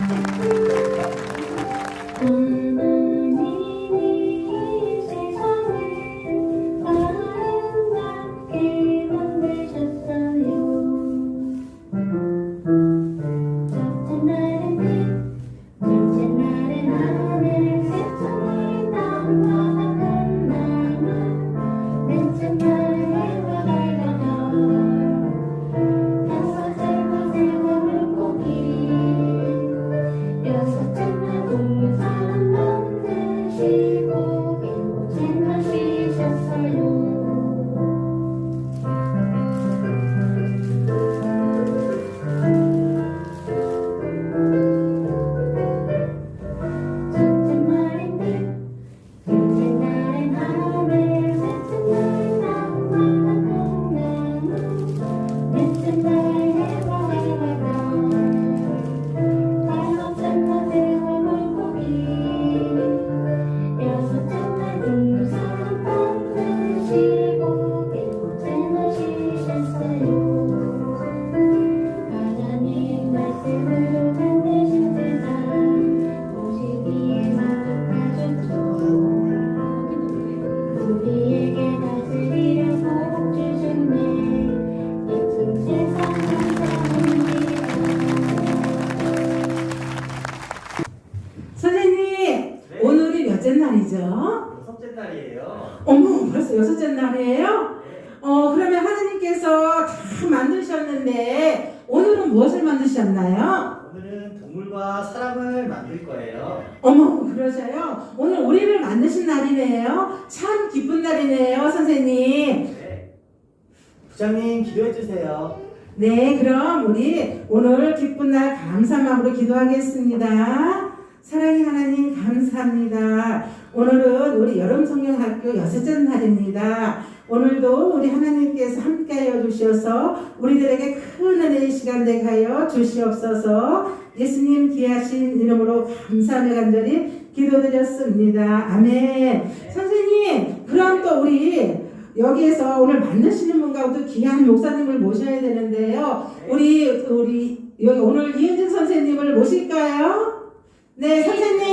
하 벌써 여섯째 날이에요? 네. 어, 그러면 하나님께서 다 만드셨는데, 오늘은 무엇을 만드셨나요? 오늘은 동물과 사람을 만들 거예요. 어머, 그러셔요? 오늘 우리를 만드신 날이네요? 참 기쁜 날이네요, 선생님. 네. 부장님 기도해 주세요. 네, 그럼 우리 오늘 기쁜 날 감사 마음으로 기도하겠습니다. 사랑의 하나님 감사합니다. 오늘은 우리 여름 성경학교 여섯째 날입니다. 오늘도 우리 하나님께서 함께하여 주셔서 우리들에게 큰 은혜의 시간 되게 하여 주시옵소서. 예수님 귀하신 이름으로 감사하며 간절히 기도드렸습니다. 아멘. 선생님, 그럼 또 우리 여기에서 오늘 만나시는 분과 또 귀한 목사님을 모셔야 되는데요. 우리 우리 여기 오늘 이은진 선생님을 모실까요? 네, 선생님.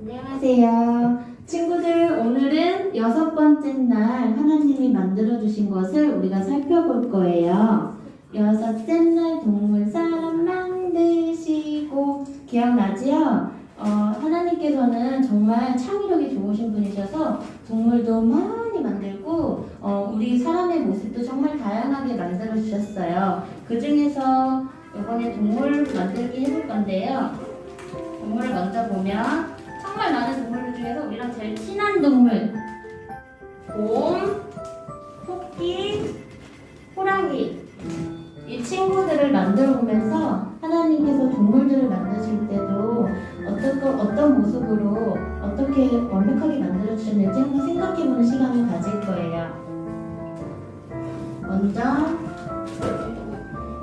안녕하세요. 친구들, 오늘은 여섯 번째 날 하나님이 만들어주신 것을 우리가 살펴볼 거예요. 여섯째 날 동물 사람 만드시고, 기억나지요? 어, 하나님께서는 정말 창의력이 좋으신 분이셔서 동물도 많이 만들고, 어, 우리 사람의 모습도 정말 다양하게 만들어 주셨어요. 그 중에서 이번에 동물 만들기 해볼 건데요. 동물을 먼저 보면, 정말 많은 동물들 중에서 우리랑 제일 친한 동물 곰, 토끼, 호랑이 이 친구들을 만들어 보면서 하나님께서 동물들을 만드실 때도 어떤 거- 어떤 모습으로 어떻게 완벽하게 만들어 주셨는지 한번 생각해 보는 시간을 가질 거예요. 먼저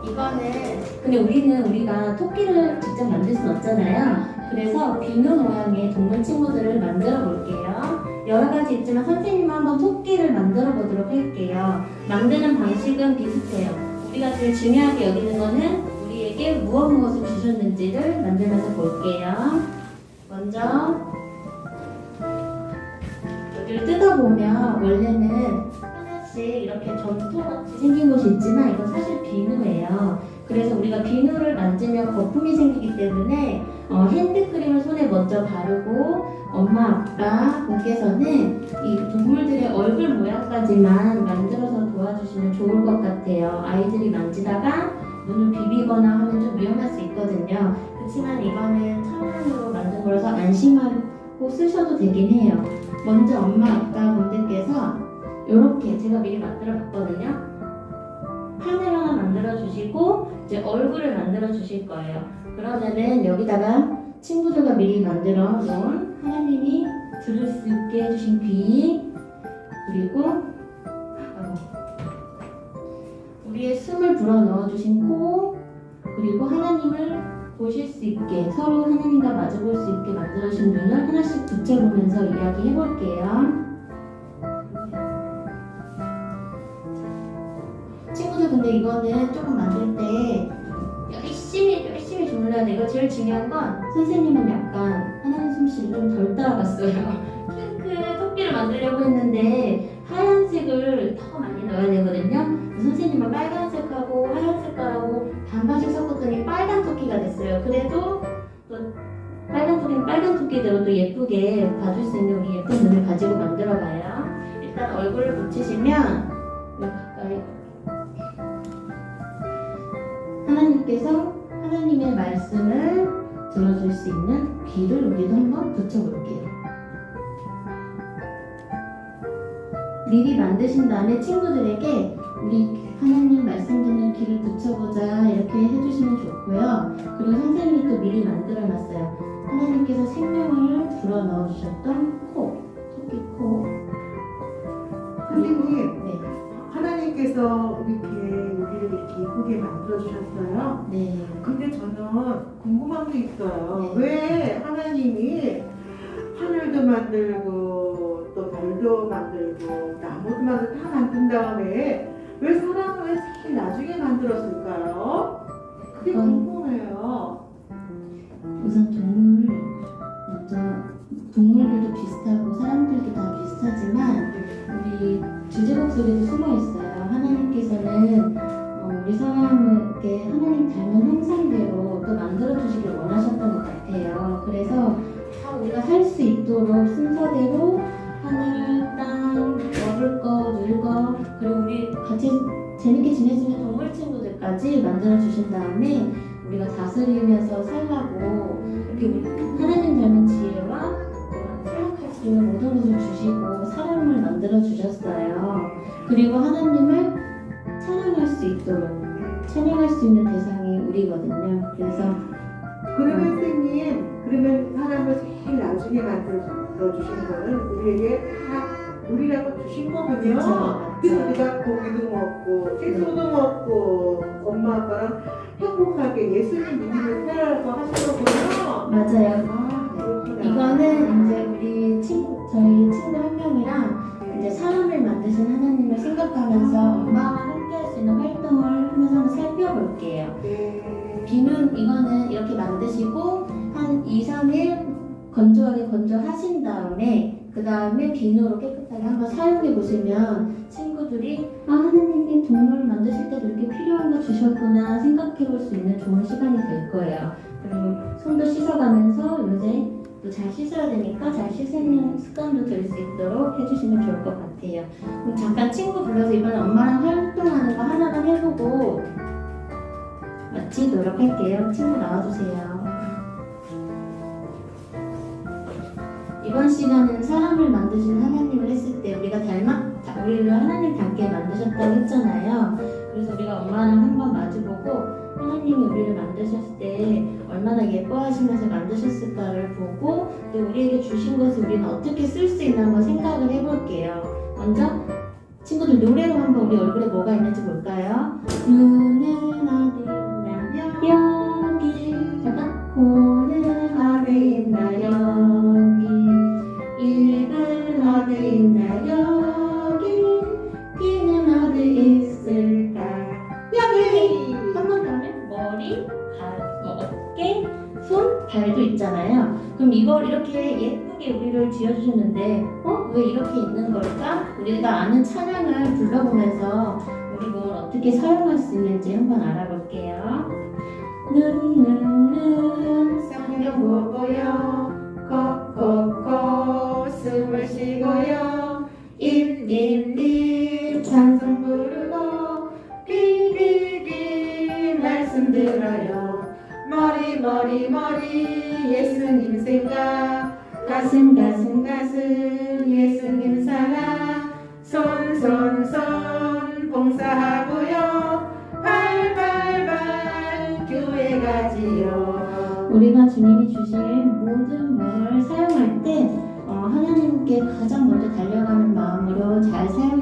이거는 근데 우리는 우리가 토끼를 직접 만들 순 없잖아요. 그래서 비누 모양의 동물 친구들을 만들어 볼게요. 여러 가지 있지만 선생님 한번 토끼를 만들어 보도록 할게요. 만드는 방식은 비슷해요. 우리가 제일 중요하게 여기는 거는 우리에게 무엇 무엇을 주셨는지를 만들면서 볼게요. 먼저 여기를 뜯어보면 원래는 하나씩 이렇게 점토같이 생긴 곳이 있지만 이건 사실 비누예요. 그래서 우리가 비누를 만지면 거품이 생기기 때문에 어, 핸드크림을 손에 먼저 바르고 엄마 아빠 분께서는 이 동물들의 얼굴 모양까지만 만들어서 도와주시면 좋을 것 같아요. 아이들이 만지다가 눈을 비비거나 하면 좀 위험할 수 있거든요. 그렇지만 이거는 천연으로 만든 거라서 안심하고 쓰셔도 되긴 해요. 먼저 엄마 아빠 분들께서 이렇게 제가 미리 만들어 봤거든요. 판을 하나 만들어 주시고 이제 얼굴을 만들어 주실 거예요. 그러면은 여기다가 친구들과 미리 만들어 놓은 하나님이 들을 수 있게 해주신 귀 그리고 우리의 숨을 불어 넣어 주신 코 그리고 하나님을 보실 수 있게 서로 하나님과 마주 볼 수 있게 만들어 주신 눈을 하나씩 붙여보면서 이야기해 볼게요. 친구들 근데 이거는 조금 만들 때 열심히 열심히 주물러야 돼. 이거 제일 중요한 건 선생님은 약간 하나님 솜씨를 좀 덜 따라갔어요. 핑크 토끼를 만들려고 했는데 하얀색을 더 많이 넣어야 되거든요. 선생님은 빨간색하고 하얀색하고 반반씩 섞었더니 빨간 토끼가 됐어요. 그래도 또 빨간 토끼는 빨간 토끼대로 또 예쁘게 봐줄 수 있는 우리 예쁜 눈을 가지고 만들어봐요. 일단 얼굴을 붙이시면 가까이 하나님께서 하나님의 말씀을 들어줄 수 있는 귀를 우리도 한번 붙여볼게요. 미리 만드신 다음에 친구들에게 우리 하나님 말씀 듣는 귀를 붙여보자 이렇게 해주시면 좋고요. 그리고 선생님이 또 미리 만들어놨어요. 하나님께서 생명을 불어 넣어주셨던 코, 토끼 코. 선생님, 네, 하나님께서 이렇게 우리를 이렇게 예쁘게 만들어 주셨어요. 네. 근데 저는 궁금한 게 있어요. 네. 왜 하나님이 하늘도 만들고 또 별도 만들고 나무도 만들고 다 만든 다음에 왜 사람을 왜 제일 나중에 만들었을까요? 그게 그건- 궁금해요. 우선 동물 먼저 동물들도 비슷하고 지내주는 동물 친구들까지 만들어 주신 다음에 우리가 다스리면서 살라고 이렇게 하나님 닮은 지혜와 또 생각할 수 있는 모든 것을 주시고 사람을 만들어 주셨어요. 그리고 하나님을 찬양할 수 있도록 찬양할 수 있는 대상이 우리거든요. 그래서 그러면 선생님, 그러면 사람을 제일 나중에 만들어 주신 거는 우리에게 다 우리라고 주신 거군요. 그렇죠. 그래서 우리가 고기도 먹고 채소도 먹고 엄마 아빠랑 행복하게 예수님 믿음을 살아가고 하신 거군요. 맞아요. 아. 이거는 이제 우리 친구 저희 친구 한 명이랑 이제 사람을 만드신 하나님을 생각하면서 엄마와 함께 할 수 있는 활동을 하면서 한번 살펴볼게요. 네. 한번 사용해 보시면 친구들이 아 하나님이 동물 만드실 때도 이렇게 필요한 거 주셨구나 생각해 볼 수 있는 좋은 시간이 될 거예요. 그리고 손도 씻어가면서 요새 또 잘 씻어야 되니까 잘 씻는 습관도 들 수 있도록 해주시면 좋을 것 같아요. 그럼 잠깐 친구 불러서 이번에 엄마랑 활동하는 거 하나만 해보고 마치도록 할게요. 친구 나와주세요. 이번 시간은 사람을 만드신 하나님을 했을 때 우리가 닮아 우리를 하나님 닮게 만드셨다고 했잖아요. 그래서 우리가 엄마랑 한번 마주보고 하나님이 우리를 만드셨을 때 얼마나 예뻐하시면서 만드셨을까를 보고 또 우리에게 주신 것을 우리는 어떻게 쓸 수 있나 한번 생각을 해볼게요. 먼저 친구들 노래로 한번 우리 얼굴에 뭐가 있는지 볼까요? 눈은 어디 이걸 이렇게 예쁘게 우리를 지어주셨는데 어? 왜 이렇게 있는 걸까? 우리가 아는 찬양을 불러보면서 우리 뭘 어떻게 사용할 수 있는지 한번 가슴 가슴 가슴 예수님 사랑. 손 손 손 봉사하고요. 발 발 발 교회 가지요. 우리가 주님이 주신 모든 걸 사용할 때 어, 하나님께 가장 먼저 달려가는 마음으로 잘 사용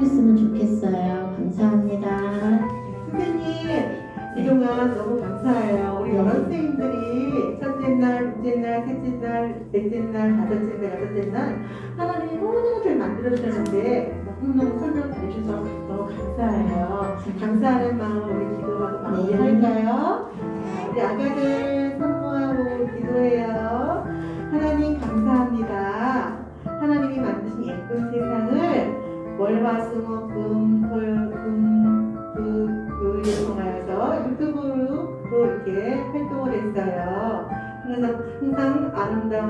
둘째 날, 셋째 날, 넷째 날, 다섯째 날, 여섯째 날 하나님이 모든 것을 만들어주셨는데 너무너무 설명 잘해주셔서 너무 감사해요. 감사하는 마음으로 우리 기도하고 마무리할까요? 네. 우리 아가들 선포하고 기도해요. 하나님 감사합니다. 하나님이 만드신 예쁜 세상을 월화수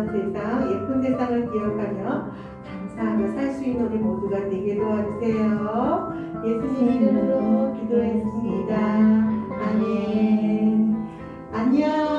아름다운 세상, 예쁜 세상을 기억하며 감사하며 살 수 있는 우리 모두가 되게 도와주세요. 예수님 이름으로 기도했습니다. 아멘. 안녕.